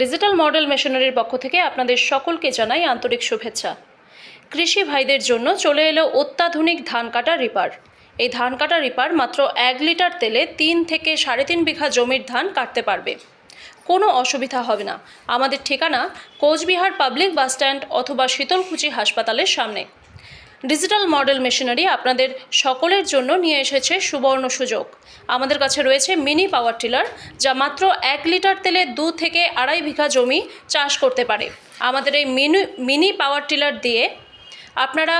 Digital model মেশিনারির পক্ষ থেকে আপনাদের সকলকে জানাই আন্তরিক শুভেচ্ছা। কৃষি ভাইদের জন্য চলে এলো অত্যাধুনিক ধান কাটা রিপার। এই ধান কাটা রিপার মাত্র এক লিটার তেলে তিন থেকে সাড়ে তিন বিঘা জমির ধান কাটতে পারবে। কোনো অসুবিধা হবে না। আমাদের ঠিকানা কোচবিহার পাবলিক বাসস্ট্যান্ড অথবা শীতলকুচি হাসপাতালের সামনে। ডিজিটাল মডেল মেশিনারি আপনাদের সকলের জন্য নিয়ে এসেছে সুবর্ণ সুযোগ। আমাদের কাছে রয়েছে মিনি পাওয়ার টিলার, যা মাত্র এক লিটার তেলে দু থেকে আড়াই বিঘা জমি চাষ করতে পারে। আমাদের এই মিনি মিনি পাওয়ার টিলার দিয়ে আপনারা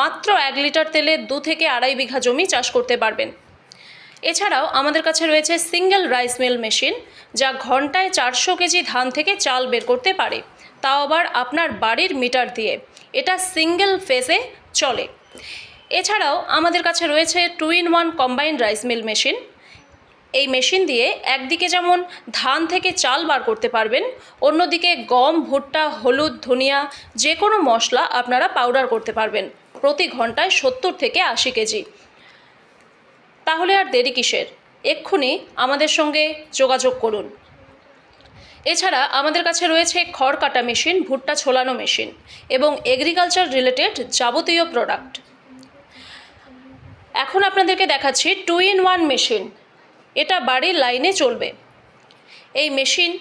মাত্র এক লিটার তেলে দু থেকে আড়াই বিঘা জমি চাষ করতে পারবেন। এছাড়াও আমাদের কাছে রয়েছে সিঙ্গেল রাইস মিল মেশিন, যা ঘন্টায় চারশো কেজি ধান থেকে চাল বের করতে পারে। তাও আবার আপনার বাড়ির মিটার দিয়ে। এটা সিঙ্গেল ফেসে চলে। এছাড়াও আমাদের কাছে রয়েছে two in one combined rice mill machine এই মেশিন দিয়ে একদিকে যেমন ধান থেকে চাল বার করতে পারবেন, অন্যদিকে গম, ভুট্টা, হলুদ, ধনিয়া যে কোনো মশলা আপনারা পাউডার করতে পারবেন প্রতি ঘন্টায় সত্তর থেকে আশি কেজি। তাহলে আর দেরি কিসের? এক্ষুনি আমাদের সঙ্গে যোগাযোগ করুন। এছাড়া আমাদের কাছে রয়েছে খড় কাটা মেশিন, ভুট্টা ছোলানো মেশিন এবং এগ্রিকালচার রিলেটেড যাবতীয় প্রোডাক্ট এখন আপনাদেরকে দেখাচ্ছি টু ইন ওয়ান মেশিন এটা বাড়ির লাইনে চলবে। এই মেশিন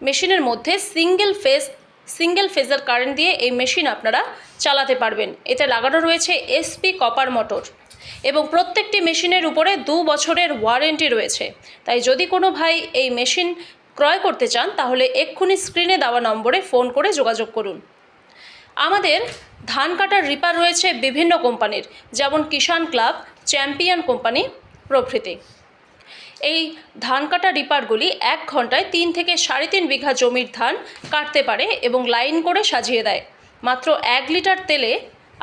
মেশিনের মধ্যে সিঙ্গেল ফেজ সিঙ্গেল ফেজার কারেন্ট দিয়ে এই মেশিন আপনারা চালাতে পারবেন। এতে লাগানো রয়েছে এসপি কপার মোটর এবং প্রত্যেকটি মেশিনের উপরে দু বছরের ওয়ারেন্টি রয়েছে। তাই যদি কোনো ভাই এই মেশিন ক্রয় করতে চান, তাহলে এক্ষুনি স্ক্রিনে দেওয়া নম্বরে ফোন করে যোগাযোগ করুন। আমাদের ধান কাটার রিপার রয়েছে বিভিন্ন কোম্পানির, যেমন কিষান ক্লাব, চ্যাম্পিয়ন কোম্পানি প্রভৃতি। এই ধান কাটা রিপারগুলি এক ঘন্টায় তিন থেকে সাড়ে তিন বিঘা জমির ধান কাটতে পারে এবং লাইন করে সাজিয়ে দেয়। মাত্র এক লিটার তেলে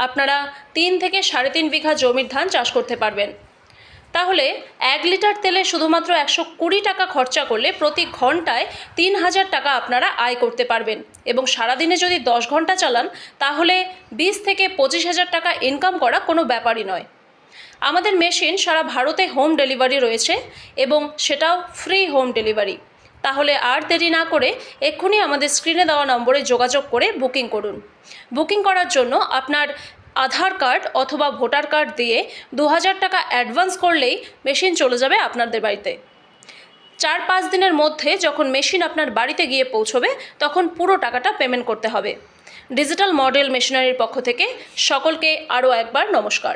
আপনারা তিন থেকে সাড়ে তিন বিঘা জমির ধান চাষ করতে পারবেন। তাহলে এক লিটার তেলে শুধুমাত্র একশো কুড়ি টাকা খরচা করলে প্রতি ঘন্টায় তিন হাজার টাকা আপনারা আয় করতে পারবেন। এবং সারাদিনে যদি দশ ঘণ্টা চালান, তাহলে বিশ থেকে পঁচিশ হাজার টাকা ইনকাম করা কোনো ব্যাপারই নয়। আমাদের মেশিন সারা ভারতে হোম ডেলিভারি রয়েছে এবং সেটাও ফ্রি হোম ডেলিভারি তাহলে আর দেরি না করে এক্ষুনি আমাদের স্ক্রিনে দেওয়া নম্বরে যোগাযোগ করে বুকিং করুন। বুকিং করার জন্য আপনার আধার কার্ড অথবা ভোটার কার্ড দিয়ে দু হাজার টাকা অ্যাডভান্স করলেই মেশিন চলে যাবে আপনাদের বাড়িতে। চার পাঁচ দিনের মধ্যে যখন মেশিন আপনার বাড়িতে গিয়ে পৌঁছবে, তখন পুরো টাকাটা পেমেন্ট করতে হবে। ডিজিটাল মডেল মেশিনারির পক্ষ থেকে সকলকে আরও একবার নমস্কার।